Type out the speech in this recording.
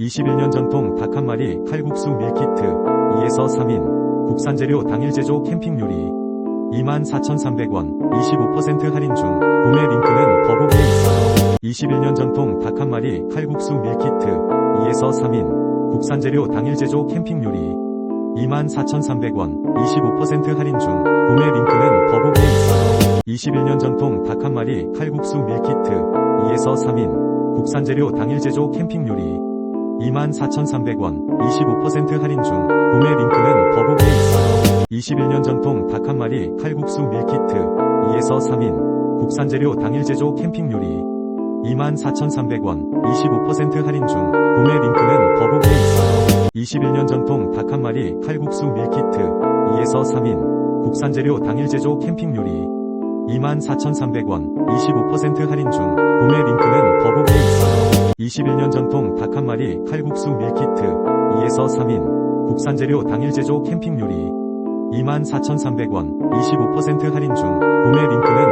21년 전통 닭 한 마리 칼국수 밀키트 2에서 3인 국산 재료 당일 제조 캠핑 요리 24,300원 25% 할인 중 구매 링크는 더보기에 있어요. 21년 전통 닭 한 마리 칼국수 밀키트 2에서 3인 국산 재료 당일 제조 캠핑 요리 24,300원 25% 할인 중 구매 링크는 더보기에 있어요. 21년 전통 닭 한 마리 칼국수 밀키트 2에서 3인 국산 재료 당일 제조 캠핑 요리 24,300원 25% 할인 중 구매 링크는 더보기에 있어요. 21년 전통 닭 한 마리 칼국수 밀키트 2에서 3인 국산 재료 당일 제조 캠핑 요리 24,300원 25% 할인 중 구매 링크는 더보기에 있어요. 21년 전통 닭 한 마리 칼국수 밀키트 2에서 3인 국산 재료 당일 제조 캠핑 요리 24,300원 25% 할인 중 구매 링크는 있어요. 21년 전통 닭 한 마리 칼국수 밀키트 2에서 3인 국산 재료 당일 제조 캠핑 요리 24,300원 25% 할인 중 구매 링크는.